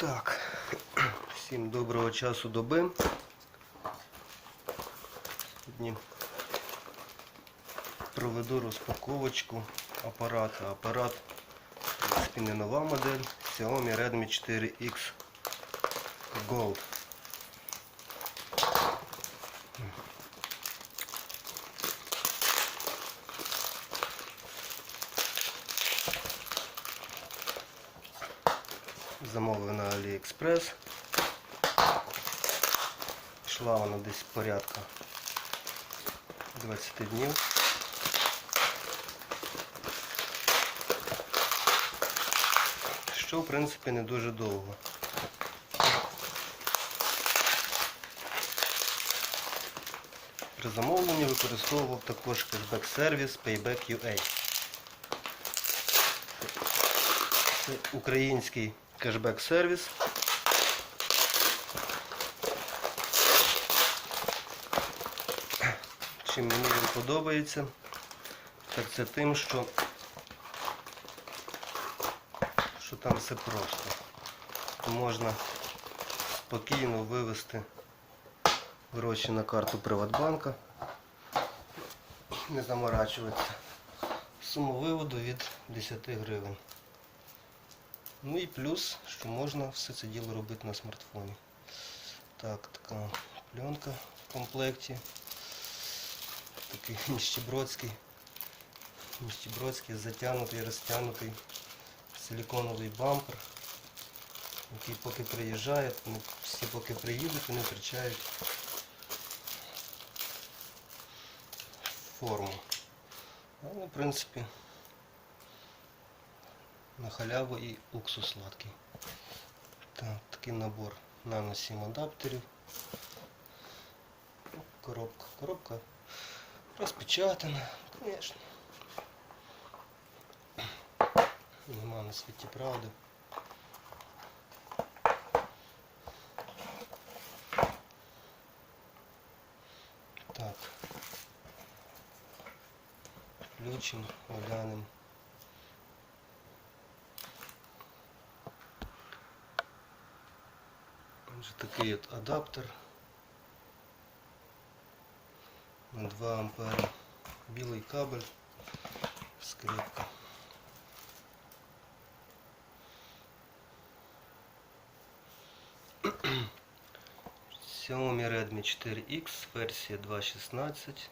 Так, всім доброго часу доби. Сьогодні проведу розпаковочку апарата. Апарат, в нова модель. Xiaomi Redmi 4X Gold. Замовив на AliExpress. Йшла вона десь порядка 20 днів. Що в принципі не дуже довго. При замовленні використовував також кешбек-сервіс Payback.ua. Це український кешбек-сервіс. Чим мені він подобається, так це тим, що, що там все просто. Можна спокійно вивести гроші на карту Приватбанка, не заморачуватися. Суму виводу від 10 гривень. Ну і плюс, що можна все це діло робити на смартфоні. Так, така пленка в комплекті. Такий ніщебродський. Ніщебродський затягнутий, розтягнутий силиконовий бампер, який поки приїжджає, вони всі поки приїдуть, вони втрачають форму. Але в принципі на халяву і уксус сладкий. Так, такий набор нано 7 адаптерів. Коробка. Коробка розпечатана, звісно. Нема на світі правди. Так. Включимо, оглянемо. Отже, такий от адаптер на 2 ампера. Білий кабель, скрипка. Xiaomi Redmi 4X, версія 2.16.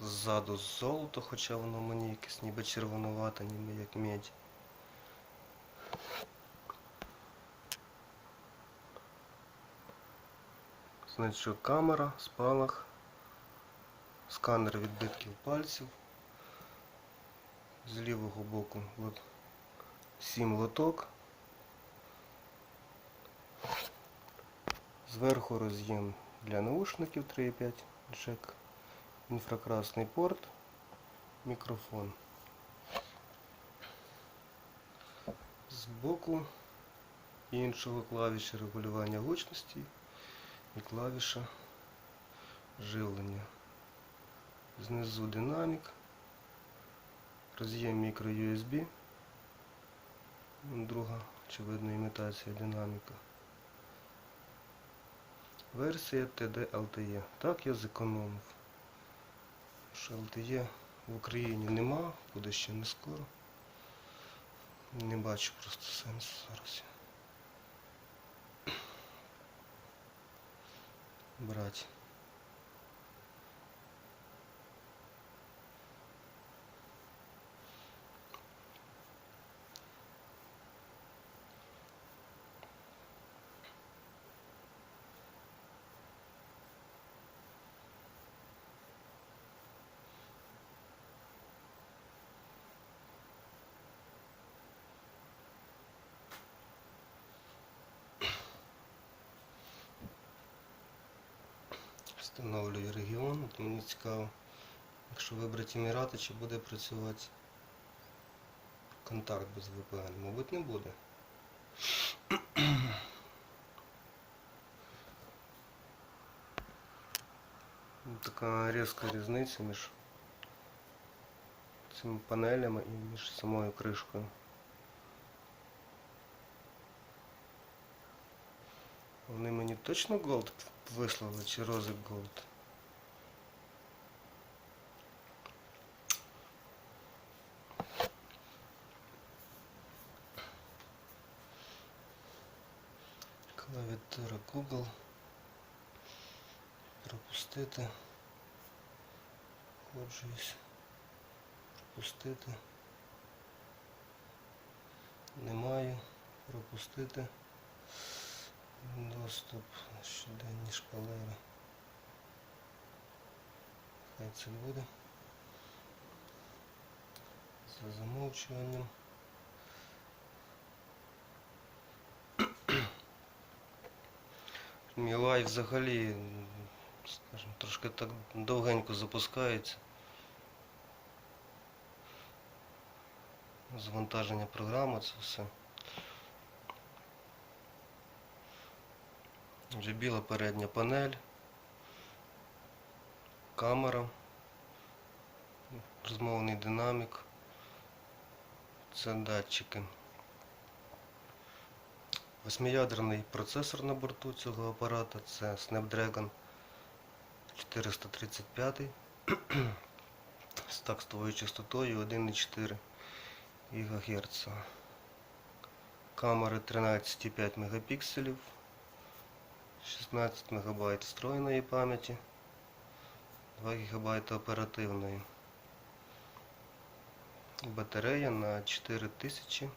Ззаду золото, хоча воно мені якесь ніби червонувате, ніби як медь. Що камера, спалах, сканер відбитків пальців. З лівого боку от, 7 лоток. Зверху роз'єм для наушників 3.5 джек, інфракрасний порт, мікрофон. Збоку іншого клавіші регулювання гучності і клавіша живлення. Знизу динамік, роз'єм мікро USB, друга, очевидно, імітація динаміка. Версія TD LTE. Так я зекономив. Що LTE в Україні нема, буде ще не скоро. Не бачу просто сенсу зараз. Брати. встановлюю регіон. От Мені цікаво, якщо вибрати Емірати, чи буде працювати контакт без VPN. Мабуть, не буде. Ну, така різка різниця між цими панелями і між самою кришкою. Вони мені точно голд вислали чи Rosic Gold? Клавіатура Google. Пропустити. Ходжуюсь. Пропустити. Немає. Пропустити. Доступ. Щоденні шпалери. Хай це буде. За замовчуванням. MIUI взагалі, скажімо, трошки так довгенько запускається. Завантаження програми, це все. Вже біла передня панель, камера, розмовний динамік, це датчики. Восьмиядерний процесор на борту цього апарата це Snapdragon 435 з текстовою частотою 1,4 ГГц. Камери 13,5 мегапікселів, 16 МБ встроєної пам'яті, 2 ГБ оперативної. Батарея на 4000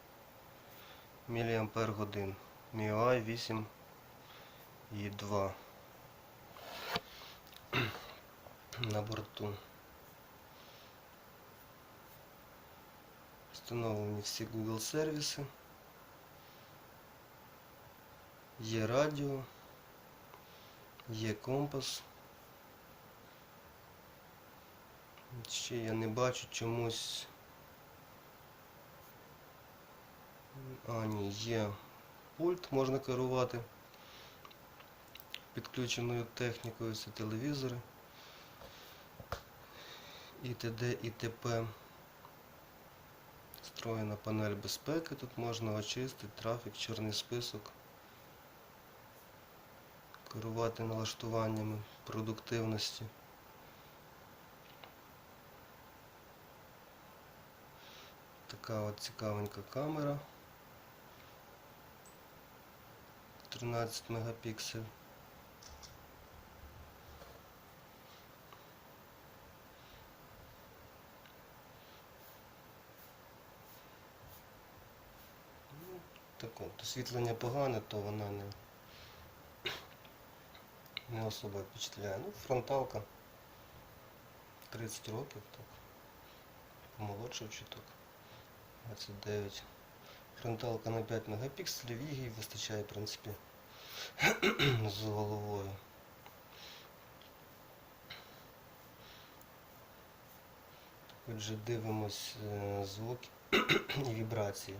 мАч. MIUI 8 і 2 на борту. Встановлені всі Google сервіси. Є радіо, є компас. Ще я не бачу чомусь. А, ні, є пульт, можна керувати підключеною технікою, це телевізори. І т.д. і т.п. Встроєна панель безпеки, тут можна очистити трафік, чорний список, керувати налаштуваннями продуктивності. Така от цікавенька камера. 13 мегапіксель. Ну, Так от, освітлення погане, то вона не, не особо впечатляє. Ну, фронталка 30 років, так. Помолодшав чуток. 29. Фронталка на 5 мегапікселів, її вистачає, в принципі, з головою. Отже, дивимось е, звук і вібрації.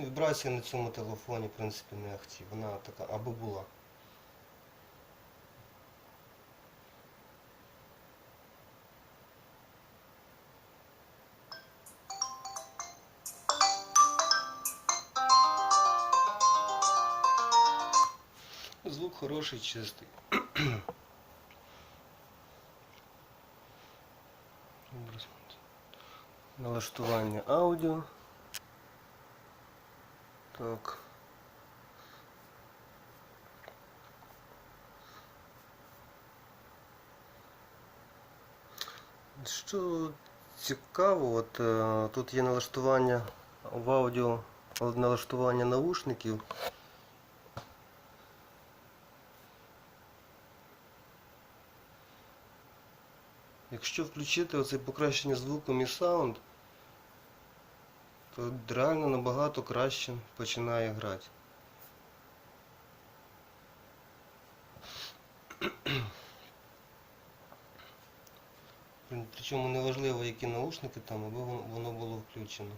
Вібрація на цьому телефоні, в принципі, не ахті. Вона така або була. Хороший, чистий. Налаштування аудіо. Так. Що цікаво, от е, тут є налаштування в аудіо, налаштування наушників. Якщо включити оце покращення звуку Mi Sound, то реально набагато краще починає грати. Причому неважливо, які наушники там, аби воно було включено.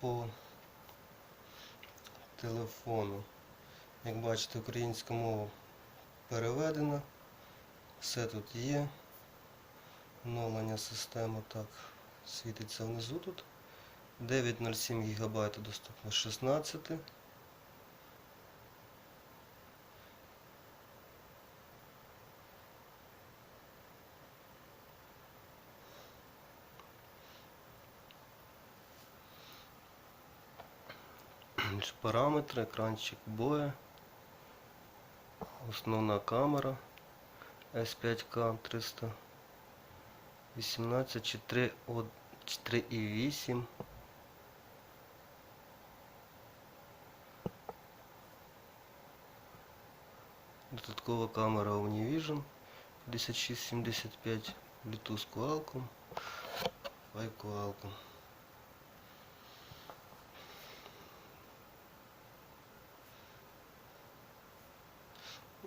По телефону. Як бачите, українська мова переведена. Все тут є. Оновлення системи так світиться внизу тут. 9,07 гігабайта доступно 16. Параметри, екранчик боя, основна камера S5K 318 чи 3,8. Додаткова камера Omnivision 5675 Bluetooth Qualcomm, Qualcomm.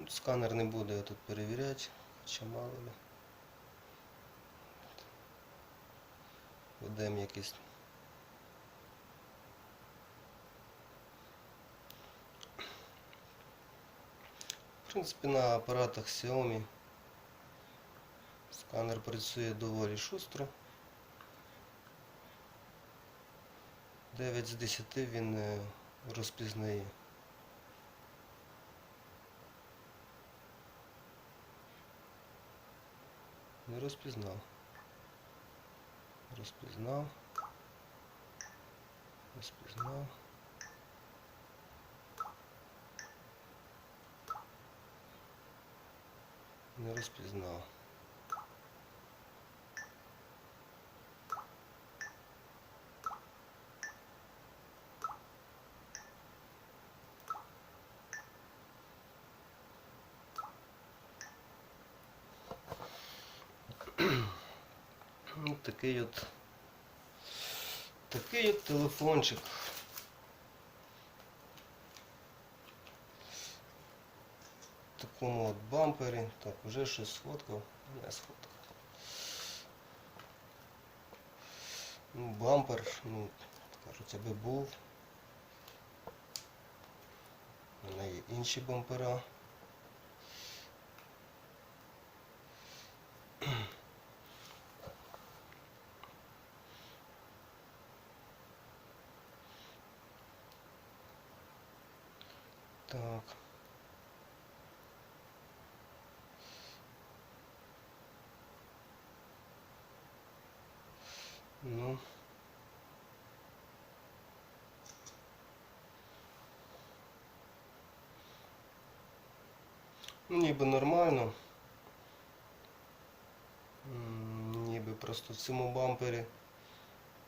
Сканер не буду я тут перевіряти, хоча мало ли. Введемо якийсь. В принципі, на апаратах Xiaomi сканер працює доволі шустро. 9 з 10 він е, розпізнає. Не розпізнав. Розпізнав. Розпізнав. Не розпізнав. Ну, такий от такий от телефончик. Такому от бампері. Так, вже щось сфоткав, не сфоткав. Ну, бампер, ну, кажуть, аби був. У є інші бампера. Так. Ну. Ну, ніби нормально. Ніби просто в цьому бампері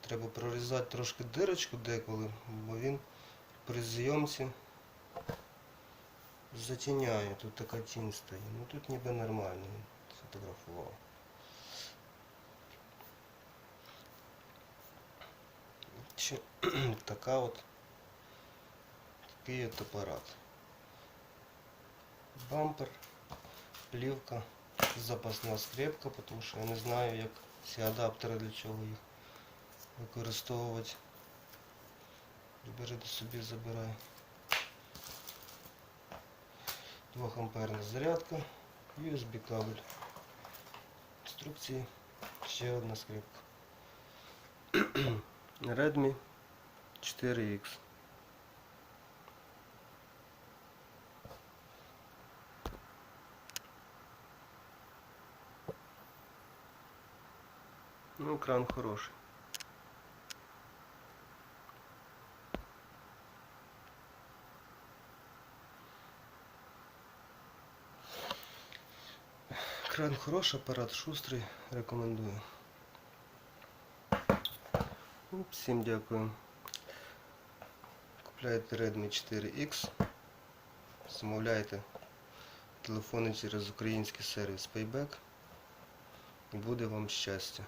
треба прорізати трошки дирочку деколи, бо він при зйомці затіняє. Тут така тінь стоїть. Ну тут ніби нормально він сфотографував. Чи така от такий от апарат. Бампер, плівка, запасна скрепка, тому що я не знаю, як ці адаптери для чого їх використовувати. Бери до собі забирай. 2 амперна зарядка, USB кабель. Інструкції, ще одна скрипка. Redmi 4X. Ну, экран хороший. Екран хороший, апарат шустрий, рекомендую. Ну, Всім дякую. Купляйте Redmi 4X. Замовляйте телефони через український сервіс Payback. І буде вам щастя.